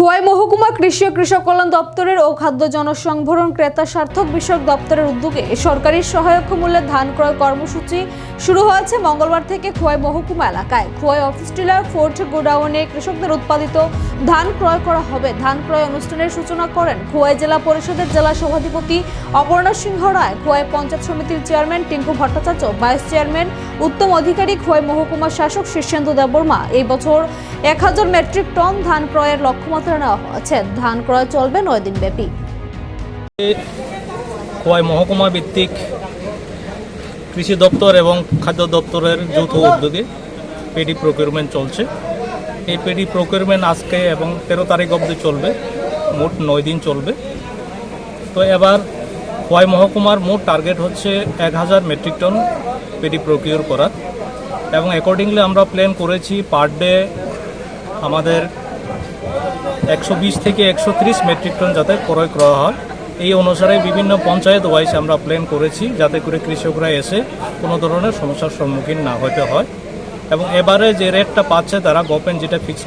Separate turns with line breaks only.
খোয়াই মহকুমা কৃষি ও কৃষক কল্যাণ দপ্তরের ও খাদ্য জনসংভরণ ক্রেতা সার্থক বিষয়ক দপ্তরের উদ্যোগে সরকারি সহায়ক মূল্যে ধান ক্রয় কর্মসূচি শুরু হয়েছে মঙ্গলবার থেকে খোয়াই মহকুমা এলাকায়। খোয়াই অফিস টিলার ফোর্ট গোডাউনে কৃষকদের উৎপাদিত ধান ক্রয় করা হবে। ধান ক্রয় অনুষ্ঠানের সূচনা করেন খোয়াই জেলা পরিষদের জেলা সভাধিপতি অপর্ণা সিংহ রায়। খোয়াই পঞ্চায়েত সমিতির chairman Tinku Bhattacharya, vice chairman Uttam Adhikari Khowai মহকুমা শাসক শীর্ষেন্দু দেববর্মা। এই বছর এক হাজার মেট্রিক টন ধান ক্রয়ের লক্ষ্যমাত্রা নেওয়া হয়েছে। ধান ক্রয় চলবে নয় দিন ব্যাপী
খোয়াই মহকুমা ভিত্তিক কৃষি দপ্তর এবং খাদ্য দপ্তরের যৌথ উদ্যোগে পেডি প্রকিউরমেন্ট চলছে। এই পেডি প্রকিউরমেন্ট আজকে এবং তেরো তারিখ অবধি চলবে। মোট নয় দিন চলবে। তো এবার খোয়াই মহকুমার মোট টার্গেট হচ্ছে এক হাজার মেট্রিক টন পেডি প্রকিউর করার। এবং অ্যাকর্ডিংলি আমরা প্ল্যান করেছি পার ডে আমাদের একশো বিশ থেকে একশো ত্রিশ মেট্রিক টন যাতে ক্রয় করা হয়। এই অনুসারে বিভিন্ন পঞ্চায়েত ওয়াইজ আমরা প্ল্যান করেছি যাতে করে কৃষকরা এসে কোনো ধরনের সমস্যার সম্মুখীন না হতে হয়। এবং এবারে যে রেটটা পাচ্ছে তারা গভর্নমেন্ট যেটা ফিক্স